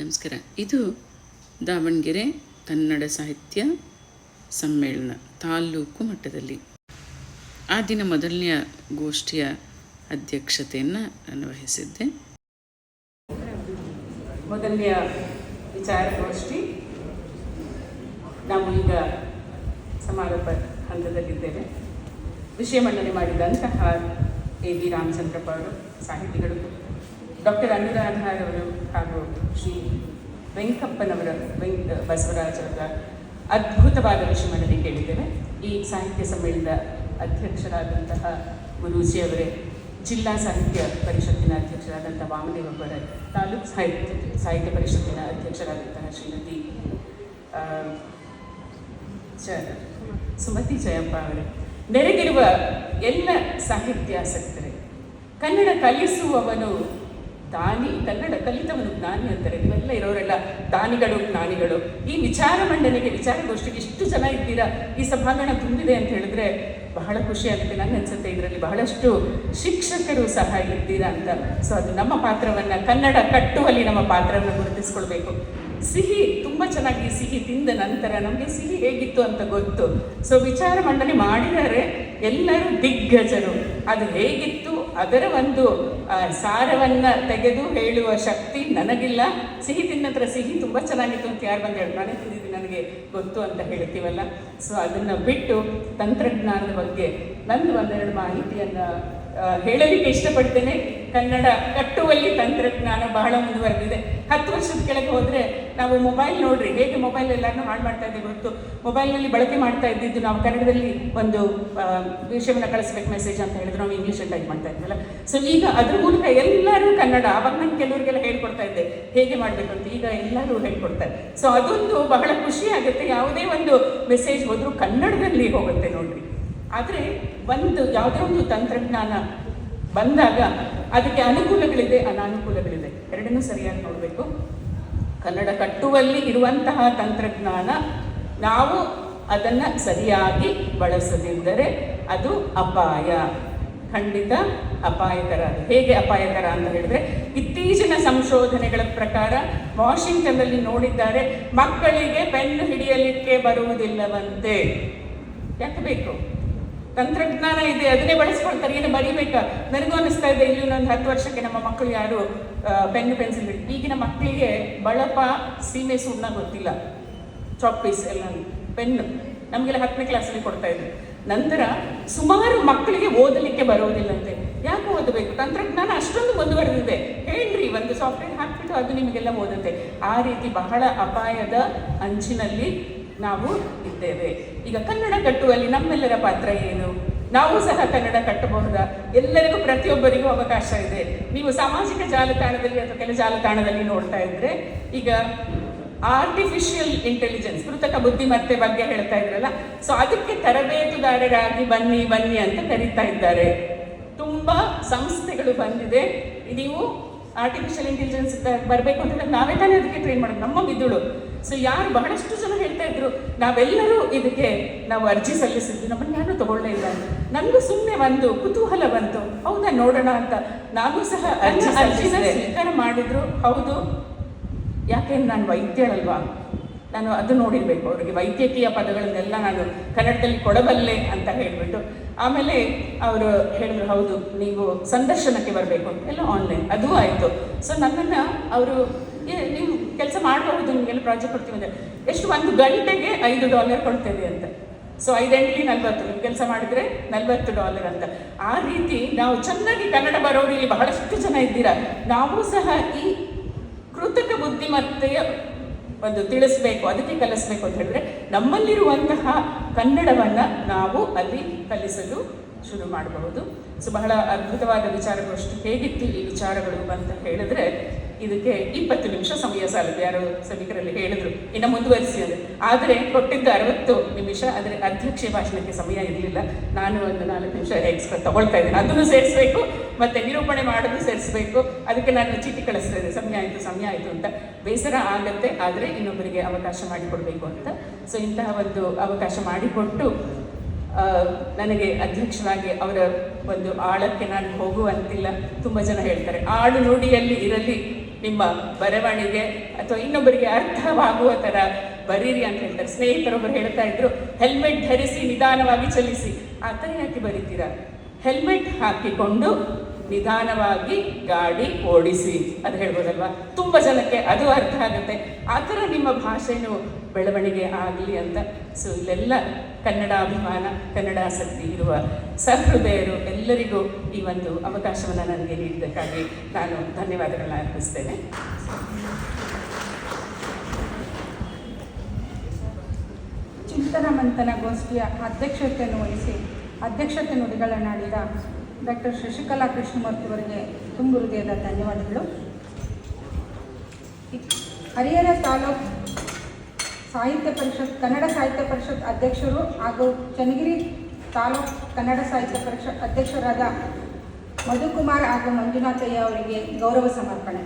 ನಮಸ್ಕಾರ. ಇದು ದಾವಣಗೆರೆ ಕನ್ನಡ ಸಾಹಿತ್ಯ ಸಮ್ಮೇಳನ ತಾಲ್ಲೂಕು ಮಟ್ಟದಲ್ಲಿ. ಆ ದಿನ ಮೊದಲನೆಯ ಗೋಷ್ಠಿಯ ಅಧ್ಯಕ್ಷತೆಯನ್ನು ನಾನು ವಹಿಸಿದ್ದೆ ಮೊದಲನೆಯ ವಿಚಾರಗೋಷ್ಠಿ ನಾವು ಈಗ ಸಮಾರೋಪ ಹಂತದಲ್ಲಿದ್ದೇವೆ. ವಿಷಯ ಮಂಡನೆ ಮಾಡಿದಂತಹ ಎ ವಿ ರಾಮಚಂದ್ರಪ್ಪ ಅವರು, ಸಾಹಿತಿಗಳು ಡಾಕ್ಟರ್ ಅನುರಾಧಾರ್ ಅವರು ಹಾಗೂ ಶ್ರೀ ವೆಂಕಪ್ಪನವರ, ವೆಂಕ, ಬಸವರಾಜ್ ಅದ್ಭುತವಾದ ವಿಷಯ ಮಂಡನೆ ಕೇಳಿದ್ದೇವೆ. ಈ ಸಾಹಿತ್ಯ ಸಮ್ಮೇಳನದ ಅಧ್ಯಕ್ಷರಾದಂತಹ ಗುರೂಜಿ ಅವರೇ, ಜಿಲ್ಲಾ ಸಾಹಿತ್ಯ ಪರಿಷತ್ತಿನ ಅಧ್ಯಕ್ಷರಾದಂಥ ವಾಮದೇವಪ್ಪರ ತಾಲೂಕು ಸಾಹಿತ್ಯ ಸಾಹಿತ್ಯ ಪರಿಷತ್ತಿನ ಅಧ್ಯಕ್ಷರಾದಂತಹ ಶ್ರೀಮತಿ ಚ, ಸುಮತಿ ಜಯಪ್ಪ ಅವರೇ. ನೆರೆದಿರುವ ಎಲ್ಲ ಸಾಹಿತ್ಯಾಸಕ್ತರೇ, ಕನ್ನಡ ಕಲಿಸುವವನು ದಾನಿ ಕನ್ನಡ ಕಲಿತವನು ಜ್ಞಾನಿ ಅಂತಾರೆ ನೀವೆಲ್ಲ ಇರೋರೆಲ್ಲ ದಾನಿಗಳು ಜ್ಞಾನಿಗಳು. ಈ ವಿಚಾರ ಮಂಡನೆಗೆ ವಿಚಾರಗೋಷ್ಠಿಗೆ ಇಷ್ಟು ಜನ ಇದ್ದೀರಾ? ಈ ಸಭಾಂಗಣ ತುಂಬಿದೆ ಅಂತ ಹೇಳಿದ್ರೆ ಬಹಳ ಖುಷಿ ಆಗುತ್ತೆ ನನಗೆ ಅನ್ಸುತ್ತೆ ಇದರಲ್ಲಿ. ಬಹಳಷ್ಟು ಶಿಕ್ಷಕರು ಸಹ ಇದ್ದೀರಾ ಅಂತ. ಸೊ ಅದು ನಮ್ಮ ಪಾತ್ರವನ್ನು, ಕನ್ನಡ ಕಟ್ಟುವಲ್ಲಿ ನಮ್ಮ ಪಾತ್ರವನ್ನು ಗುರುತಿಸ್ಕೊಳ್ಬೇಕು. ಸಿಹಿ ತುಂಬ ಚೆನ್ನಾಗಿ ಸಿಹಿ ತಿಂದ ನಂತರ ನಮಗೆ ಸಿಹಿ ಹೇಗಿತ್ತು ಅಂತ ಗೊತ್ತು. ಸೊ ವಿಚಾರ ಮಂಡನೆ ಮಾಡಿದರೆ ಎಲ್ಲರೂ ದಿಗ್ಗಜರು. ಅದು ಹೇಗಿತ್ತು? ಅದರ ಒಂದು ಸಾರವನ್ನು ತೆಗೆದು ಹೇಳುವ ಶಕ್ತಿ ನನಗಿಲ್ಲ. ಸಿಹಿ ತಿನ್ನತ್ರ ಸಿಹಿ ತುಂಬ ಚೆನ್ನಾಗಿತ್ತು ಅಂತ ಯಾರು ಬಂದು ಹೇಳಿ ನಾನೇ ತಿಂದಿದ್ದು ನನಗೆ ಗೊತ್ತು ಅಂತ ಹೇಳ್ತೀವಲ್ಲ? ಸೊ ಅದನ್ನು ಬಿಟ್ಟು ತಂತ್ರಜ್ಞಾನದ ಬಗ್ಗೆ ನನ್ನ ಒಂದೆರಡು ಮಾಹಿತಿಯನ್ನು ಹೇಳಲಿಕ್ಕೆ ಇಷ್ಟಪಡ್ತೇನೆ. ಕನ್ನಡ ಕಟ್ಟುವಲ್ಲಿ ತಂತ್ರಜ್ಞಾನ ಬಹಳ ಮುಂದುವರೆದಿದೆ. ಹತ್ತು ವರ್ಷದ ಕೆಳಗೆ ಹೋದರೆ ನಾವು ಮೊಬೈಲ್ ನೋಡ್ರಿ, ಹೇಗೆ ಮೊಬೈಲ್ ಎಲ್ಲರನ್ನೂ ಹಾಳು ಮಾಡ್ತಾ ಇದ್ದೀವಿ ಗೊತ್ತು. ಮೊಬೈಲ್ನಲ್ಲಿ ಬಳಕೆ ಮಾಡ್ತಾ ಇದ್ದಿದ್ದು ನಾವು ಕನ್ನಡದಲ್ಲಿ ಒಂದು ವಿಷಯವನ್ನು ಕಳಿಸ್ಬೇಕು ಮೆಸೇಜ್ ಅಂತ ಹೇಳಿದ್ರು. ನಾವು ಇಂಗ್ಲೀಷಲ್ಲಿ ಟೈಪ್ ಮಾಡ್ತಾ ಇದ್ವಲ್ಲ. ಸೊ ಈಗ ಅದ್ರ ಮೂಲಕ ಎಲ್ಲರೂ ಕನ್ನಡ ಅವಾಗ ನಾನು ಕೆಲವರಿಗೆಲ್ಲ ಹೇಳ್ಕೊಡ್ತಾ ಇದ್ದೆ, ಹೇಗೆ ಮಾಡಬೇಕು ಅಂತ ಈಗ ಎಲ್ಲರೂ ಹೇಳ್ಕೊಡ್ತಾರೆ. ಸೊ ಅದೊಂದು ಬಹಳ ಖುಷಿ ಆಗುತ್ತೆ. ಯಾವುದೇ ಒಂದು ಮೆಸೇಜ್ ಹೋದರೂ ಕನ್ನಡದಲ್ಲಿ ಹೋಗುತ್ತೆ ನೋಡ್ರಿ. ಆದರೆ, ಒಂದು, ಯಾವುದೇ ಒಂದು ತಂತ್ರಜ್ಞಾನ ಬಂದಾಗ ಅದಕ್ಕೆ ಅನುಕೂಲಗಳಿದೆ, ಅನಾನುಕೂಲಗಳಿದೆ. ಎರಡನ್ನೂ ಸರಿಯಾಗಿ ನೋಡಬೇಕು. ಕನ್ನಡ ಕಟ್ಟುವಲ್ಲಿ ಇರುವಂತಹ ತಂತ್ರಜ್ಞಾನ ನಾವು ಅದನ್ನು ಸರಿಯಾಗಿ ಬಳಸದಿದ್ದರೆ ಅದು ಅಪಾಯ. ಖಂಡಿತ ಅಪಾಯಕರ, ಹೇಗೆ ಅಪಾಯಕರ ಅಂತ ಹೇಳಿದ್ರೆ, ಇತ್ತೀಚಿನ ಸಂಶೋಧನೆಗಳ ಪ್ರಕಾರ ವಾಷಿಂಗ್ಟನ್ನಲ್ಲಿ ನೋಡಿದ್ದಾರೆ, ಮಕ್ಕಳಿಗೆ ಪೆನ್ನು ಹಿಡಿಯಲಿಕ್ಕೆ ಬರುವುದಿಲ್ಲವಂತೆ. ಯಾಕೆ ಬೇಕು? ತಂತ್ರಜ್ಞಾನ ಇದೆ, ಅದನ್ನೇ ಬಳಸ್ಕೊಳ್ತಾರೆ, ಏನು ಬರೀಬೇಕಾ? ನನಗೂ ಅನಿಸ್ತಾ ಇದೆ, ಇಲ್ಲಿ ಒಂದು ಹತ್ತು ವರ್ಷಕ್ಕೆ ನಮ್ಮ ಮಕ್ಕಳು ಯಾರು ಪೆನ್, ಪೆನ್ಸಿಲ್ ಈಗಿನ ಮಕ್ಕಳಿಗೆ ಬಳಪ, ಸೀಮೆ ಸುಣ್ಣ ಗೊತ್ತಿಲ್ಲ. ಚಾಪೀಸ್ ಎಲ್ಲ ಪೆನ್ನು. ನಮಗೆಲ್ಲ ಹತ್ತನೇ ಕ್ಲಾಸಲ್ಲಿ ಕೊಡ್ತಾ ಇದ್ರು. ನಂತರ ಸುಮಾರು ಮಕ್ಕಳಿಗೆ ಓದಲಿಕ್ಕೆ ಬರೋದಿಲ್ಲಂತೆ. ಯಾಕೆ ಓದಬೇಕು? ತಂತ್ರಜ್ಞಾನ ಅಷ್ಟೊಂದು ಮುಂದುವರೆದಿದೆ. ಹೇಳ್ರಿ, ಒಂದು ಸಾಫ್ಟ್ವೇರ್ ಹಾಕ್ಬಿಟ್ಟು ಅದು ನಿಮಗೆಲ್ಲ ಓದುತ್ತೆ. ಆ ರೀತಿ ಬಹಳ ಅಪಾಯದ ಅಂಚಿನಲ್ಲಿ ನಾವು ಇದ್ದೇವೆ. ಈಗ ಕನ್ನಡ ಕಟ್ಟುವಲ್ಲಿ ನಮ್ಮೆಲ್ಲರ ಪಾತ್ರ ಏನು? ನಾವು ಸಹ ಕನ್ನಡ ಕಟ್ಟಬಹುದಾ? ಎಲ್ಲರಿಗೂ ಪ್ರತಿಯೊಬ್ಬರಿಗೂ ಅವಕಾಶ ಇದೆ. ನೀವು ಸಾಮಾಜಿಕ ಜಾಲತಾಣದಲ್ಲಿ ಅಥವಾ ಕೆಲ ಜಾಲತಾಣದಲ್ಲಿ ನೋಡ್ತಾ ಇದ್ರೆ, ಈಗ ಆರ್ಟಿಫಿಷಿಯಲ್ ಇಂಟೆಲಿಜೆನ್ಸ್ ಕೃತಕ ಬುದ್ಧಿಮತ್ತೆ ಬಗ್ಗೆ ಹೇಳ್ತಾ ಇದ್ರಲ್ಲ ಸೊ ಅದಕ್ಕೆ ತರಬೇತುದಾರರಾಗಿ ಬನ್ನಿ ಬನ್ನಿ ಅಂತ ಕರೀತಾ ಇದ್ದಾರೆ. ತುಂಬಾ ಸಂಸ್ಥೆಗಳು ಬಂದಿದೆ. ನೀವು ಆರ್ಟಿಫಿಷಿಯಲ್ ಇಂಟೆಲಿಜೆನ್ಸ್ ಬರಬೇಕು ಅಂತ ನಾವೇ ತಾನೇ ಅದಕ್ಕೆ ಟ್ರೈನ್ ಮಾಡೋದು. ನಮ್ಮ ಮಿದುಳು. ಸೊ ಯಾರು ಬಹಳಷ್ಟು ಜನ ಹೇಳ್ತಾ ಇದ್ರು ನಾವೆಲ್ಲರೂ ಇದಕ್ಕೆ ನಾವು ಅರ್ಜಿ ಸಲ್ಲಿಸಿದ್ವಿ. ನಮ್ಮನ್ನು ಯಾರು ತಗೊಳ್ಳೇ ಇಲ್ಲ. ನನಗೂ ಸುಮ್ಮನೆ ಬಂತು ಕುತೂಹಲ ಬಂತು. ಹೌದಾ ನೋಡೋಣ ಅಂತ. ನಾನು ಸಹ ಅರ್ಜಿ ಅರ್ಜಿನ ಸ್ವೀಕಾರ ಮಾಡಿದ್ರು. ಹೌದು. ಯಾಕೆಂದ್ರೆ ನಾನು ವೈದ್ಯರಲ್ವಾ ನಾನು ಅದು ನೋಡಿರ್ಬೇಕು. ಅವರಿಗೆ ವೈದ್ಯಕೀಯ ಪದಗಳನ್ನೆಲ್ಲ ನಾನು ಕನ್ನಡದಲ್ಲಿ ಕೊಡಬಲ್ಲೆ ಅಂತ ಹೇಳಿಬಿಟ್ಟು. ಆಮೇಲೆ ಅವರು ಹೇಳಿದ್ರು ಹೌದು ನೀವು ಸಂದರ್ಶನಕ್ಕೆ ಬರಬೇಕು. ಅಂತ ಎಲ್ಲ ಆನ್ಲೈನ್ ಅದೂ ಆಯಿತು. ಸೊ ನನ್ನನ್ನು ಅವರು ನೀವು ಕೆಲಸ ಮಾಡಬಹುದು, ನಿಮಗೆಲ್ಲ ಪ್ರಾಜೆಕ್ಟ್ ಕೊಡ್ತೀವಿ ಅಂದರೆ. ಎಷ್ಟು ಒಂದು ಗಂಟೆಗೆ ಐದು ಡಾಲರ್ ಕೊಡ್ತೇವೆ ಅಂತ. ಸೊ ಐದೆಂಟ್ಲಿ ನಲ್ವತ್ತು, ನೀವು ಕೆಲಸ ಮಾಡಿದರೆ ನಲ್ವತ್ತು ಡಾಲರ್ ಅಂತ. ಆ ರೀತಿ ನಾವು ಚೆನ್ನಾಗಿ ಕನ್ನಡ ಬರೋರು ಇಲ್ಲಿ ಬಹಳಷ್ಟು ಜನ ಇದ್ದೀರಾ? ನಾವು ಸಹ ಈ ಕೃತಕ ಬುದ್ಧಿಮತ್ತೆಯ ಒಂದು ತಿಳಿಸ್ಬೇಕು, ಅದಕ್ಕೆ ಕಲಿಸ್ಬೇಕು ಅಂತ ಹೇಳಿದ್ರೆ, ನಮ್ಮಲ್ಲಿರುವಂತಹ ಕನ್ನಡವನ್ನ ನಾವು ಅಲ್ಲಿ ಕಲಿಸಲು ಶುರು ಮಾಡಬಹುದು. ಸೊ ಬಹಳ ಅದ್ಭುತವಾದ ವಿಚಾರಗಳು ಅಷ್ಟು. ಹೇಗಿತ್ತು ಈ ವಿಚಾರಗಳು ಅಂತ ಹೇಳಿದ್ರೆ ಇದಕ್ಕೆ ಇಪ್ಪತ್ತು ನಿಮಿಷ ಸಮಯ ಸಾಲದು. ಯಾರೋ ಸಭಿಕರಲ್ಲಿ ಹೇಳಿದ್ರು, ಇನ್ನು ಮುಂದುವರಿಸಿ ಅದು ಆದರೆ ಕೊಟ್ಟಿದ್ದು ಅರವತ್ತು ನಿಮಿಷ, ಆದರೆ ಅಧ್ಯಕ್ಷೀಯ ಭಾಷಣಕ್ಕೆ ಸಮಯ ಇರಲಿಲ್ಲ. ನಾನು ಒಂದು ನಾಲ್ಕು ನಿಮಿಷ ಎಕ್ಸ್ಟ್ರಾ ತಗೊಳ್ತಾ ಇದ್ದೇನೆ. ಅದನ್ನು ಸೇರಿಸಬೇಕು, ಮತ್ತೆ ನಿರೂಪಣೆ ಮಾಡೋದು ಸೇರಿಸಬೇಕು. ಅದಕ್ಕೆ ನಾನು ಚೀಟಿ ಕಳಿಸ್ತಾ ಇದ್ದೆ. ಸಮಯ ಆಯಿತು ಸಮಯ ಆಯಿತು ಅಂತ. ಬೇಸರ ಆಗತ್ತೆ, ಆದರೆ ಇನ್ನೊಬ್ಬರಿಗೆ ಅವಕಾಶ ಮಾಡಿಕೊಡಬೇಕು ಅಂತ. ಸೊ ಇಂತಹ ಒಂದು ಅವಕಾಶ ಮಾಡಿಕೊಟ್ಟು ನನಗೆ ಅಧ್ಯಕ್ಷನಾಗಿ ಅವರ ಒಂದು ಆಳಕ್ಕೆ ನಾನು ಹೋಗುವಂತಿಲ್ಲ. ತುಂಬ ಜನ ಹೇಳ್ತಾರೆ, ಆಳು ನುಡಿಯಲ್ಲಿ ಇರಲಿ ನಿಮ್ಮ ಬರವಣಿಗೆ ಅಥವಾ ಇನ್ನೊಬ್ಬರಿಗೆ ಅರ್ಥವಾಗುವ ಥರ ಬರೀರಿ ಅಂತ ಹೇಳ್ತಾರೆ. ಸ್ನೇಹಿತರೊಬ್ಬರು ಹೇಳ್ತಾ ಇದ್ರು ಹೆಲ್ಮೆಟ್ ಧರಿಸಿ ನಿಧಾನವಾಗಿ ಚಲಿಸಿ. ಆ ಥರ ಬರೀತೀರಾ? ಹೆಲ್ಮೆಟ್ ಹಾಕಿಕೊಂಡು ನಿಧಾನವಾಗಿ ಗಾಡಿ ಓಡಿಸಿ ಅದು ಹೇಳ್ಬೋದಲ್ವಾ? ತುಂಬ ಜನಕ್ಕೆ ಅದು ಅರ್ಥ ಆಗುತ್ತೆ. ಆ ಥರ ನಿಮ್ಮ ಭಾಷೆನೂ ಬೆಳವಣಿಗೆ ಆಗಲಿ ಅಂತ. ಸೊ ಇಲ್ಲೆಲ್ಲ ಕನ್ನಡ ಅಭಿಮಾನ, ಕನ್ನಡ ಆಸಕ್ತಿ ಇರುವ ಸಹೃದಯರು ಎಲ್ಲರಿಗೂ ಈ ಒಂದು ಅವಕಾಶವನ್ನು ನನಗೆ ನೀಡಿದ್ದಕ್ಕಾಗಿ ನಾನು ಧನ್ಯವಾದಗಳನ್ನ ಅರ್ಪಿಸ್ತೇನೆ. ಚಿಂತನ ಮಂಥನ ಗೋಷ್ಠಿಯ ಅಧ್ಯಕ್ಷತೆಯನ್ನು ವಹಿಸಿ, ಅಧ್ಯಕ್ಷತೆ ನುಡಿಗಳನ್ನಾಡಿದ ಡಾಕ್ಟರ್ ಶಶಿಕಲಾ ಕೃಷ್ಣಮೂರ್ತಿಯವರಿಗೆ ತುಂಬು ಹೃದಯದ ಧನ್ಯವಾದಗಳು. ಹರಿಹರ ತಾಲೂಕು ಸಾಹಿತ್ಯ ಪರಿಷತ್, ಕನ್ನಡ ಸಾಹಿತ್ಯ ಪರಿಷತ್ ಅಧ್ಯಕ್ಷರು ಹಾಗೂ ಚನ್ನಗಿರಿ ತಾಲೂಕು ಕನ್ನಡ ಸಾಹಿತ್ಯ ಪರಿಷತ್ ಅಧ್ಯಕ್ಷರಾದ ಮಧುಕುಮಾರ್ ಹಾಗೂ ಮಂಜುನಾಥಯ್ಯ ಅವರಿಗೆ ಗೌರವ ಸಮರ್ಪಣೆ.